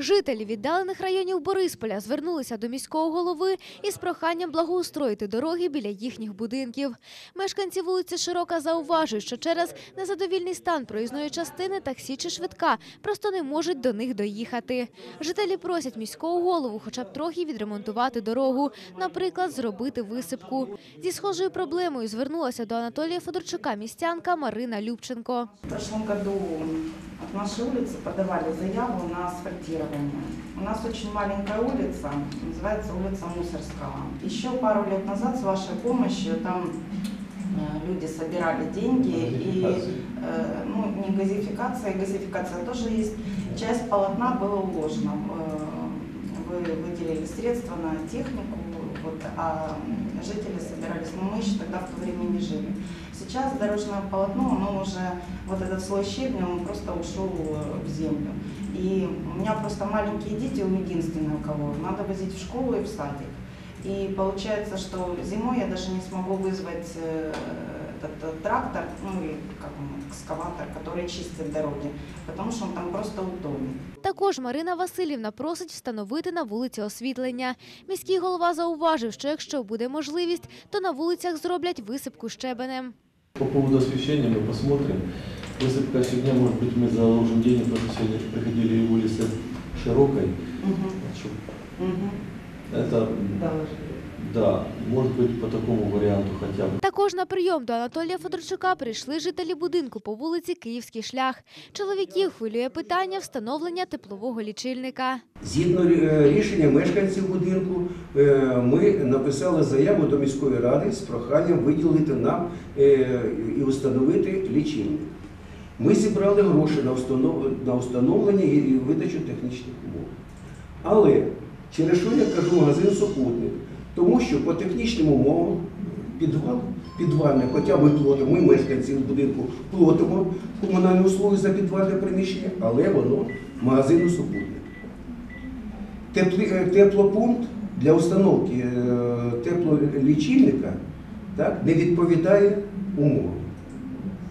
Жителі віддалених районів Борисполя звернулися до міського голови із проханням благоустроїти дороги біля їхніх будинків. Мешканці вулиці Широка зауважують, що через незадовільний стан проїзної частини таксі чи швидка просто не можуть до них доїхати. Жителі просять міського голову хоча б трохи відремонтувати дорогу, наприклад, зробити висипку. Зі схожою проблемою звернулася до Анатолія Федорчука містянка Марина Любченко. В прошлом нашей улицы подавали заяву на асфальтирование. У нас очень маленькая улица, называется улица Мусорского. Еще пару лет назад с вашей помощью там э, люди собирали деньги и э, ну, не газификация, газификация тоже есть. Часть полотна была уложена. Э, Вы выделили средства на технику, вот, а жители собирались. Но мы еще тогда в то время не жили. Сейчас дорожное полотно, оно уже, вот этот слой щебня, он просто ушел э, в землю. И у меня просто маленькие дети, он единственный у кого, надо возить в школу и в садик. И получается, что зимой я даже не смогу вызвать э, этот э, трактор, ну или как он, экскаватор, который чистит дороги, потому что он там просто утонет. Також Марина Васильівна просить встановити на вулиці освітлення. Міський голова зауважив, що якщо буде можливість, то на вулицях зроблять висипку щебенем. По поводу освещения мы посмотрим. Высыпка сегодня, может быть, мы заложим денег, потому что сегодня приходили и улицы широкой. чтоб Это, да, может быть, по такому варианту хотя бы. Також на прийом до Анатолія Федорчука прийшли жителі будинку по вулиці Київський шлях. Чоловіків хвилює питання встановлення теплового лічильника. Згідно е, рішення мешканців будинку, е, ми написали заяву до міської ради з проханням виділити нам е, і встановити лічильник. Ми зібрали гроші на встановлення і видачу технічних умов. Але через що я кажу магазин супутник? Тому що по технічним умовам підвал, підвальне, хоча ми платимо, ми мешканці будинку платимо комунальні услуги за підвальне приміщення, але воно магазину супутник. Е, теплопункт для установки е, теплолічильника так, не відповідає умовам.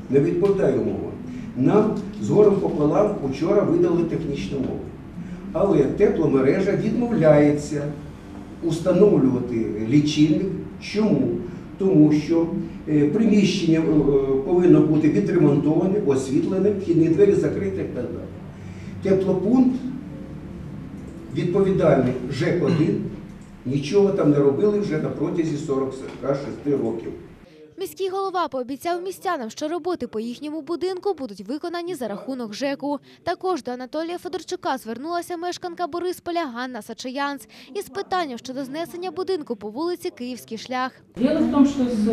Не відповідає умовам. Нам з горем пополам вчора видали технічні умови. Але тепломережа відмовляється установлювати лічильник. Чому? Тому що е, приміщення е, повинно бути відремонтоване, освітлене, вхідні двері закриті і так далі. Теплопункт відповідальний ЖЕК-1 нічого там не робили вже на протязі 46 років. Міський голова пообіцяв містянам, що роботи по їхньому будинку будуть виконані за рахунок ЖЕКу. Також до Анатолія Федорчука звернулася мешканка Борисполя Ганна Сачаянц із питанням щодо знесення будинку по вулиці Київський шлях. Дело в том, что с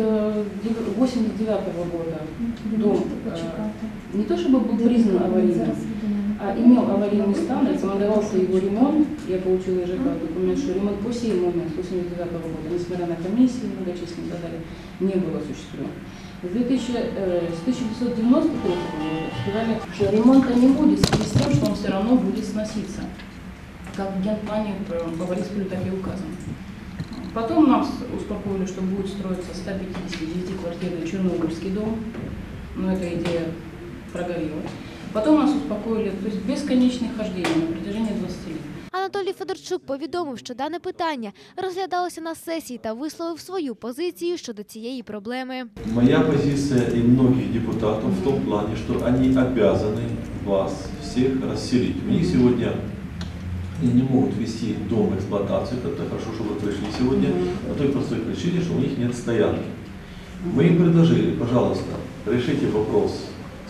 89 года дом э, не то чтобы был признан аварийным, а имел аварийный стан, рекомендовался его ремонт. Я получила ЖК документ, что ремонт по сей момент, с 89 года, несмотря на комиссии многочисленные и так далее, не был осуществлен. С 2000, э, с 1993 года сказали, что ремонта не будет, в связи с тем, что он все равно будет сноситься. Как в генплане по Борисполю так и указано. Потом нас успокоили, что будет строиться 159-квартирный Чернобыльский дом, но эта идея прогорела. Потом нас успокоили, то есть бесконечное хождение на протяжении 20 лет. Анатолій Федорчук повідомив, що дане питання розглядалося на сесії та висловив свою позицію щодо цієї проблеми. Моя позиция и многих депутатов в том плане, что они обязаны вас всех расселить. У них сегодня они не могут вести дом в эксплуатацию, это хорошо, что вы пришли сегодня, по той простой причине, что у них нет стоянки. Мы им предложили, пожалуйста, решите вопрос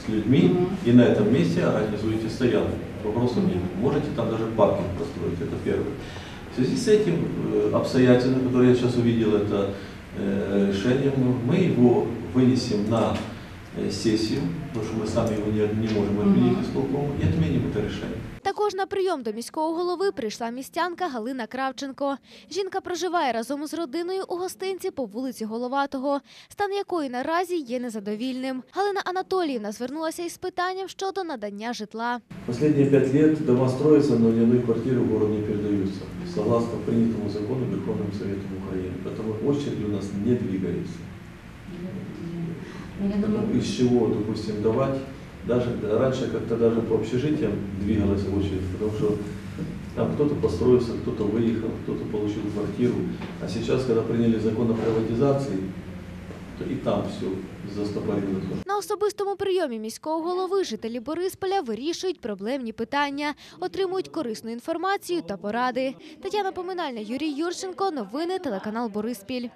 с людьми и на этом месте организуйте стоянку. Вопросов нет. Можете там даже паркинг построить, это первое. В связи с этим э, обстоятельством, которое я сейчас увидел, это э, решением, мы его вынесем на э, сессию, потому что мы сами его не, не можем отменить исполком, и отменим это решение. Також на прийом до міського голови прийшла містянка Галина Кравченко. Жінка проживає разом з родиною у гостинці по вулиці Головатого, стан якої наразі є незадовільним. Галина Анатоліївна звернулася із питанням щодо надання житла. Последние пять лет дома строятся, но ни одной квартиры в город не передаются, согласно принятому закону Верховным Советом Украины. Поэтому очереди у нас не двигаются. Я думаю, Из чего, допустим, давать? Даже раньше как-то даже по общежитиям двигалась очередь, потому что Там кто-то построился, кто-то выехал, кто-то получил квартиру. А сейчас, когда приняли закон о приватизации, то и там все застопорило. На особистому прийомі міського голови жителі Борисполя вирішують проблемні питання, отримують корисну інформацію та поради. Тетяна Поминальна, Юрій Юрченко. Новини телеканал Бориспіль.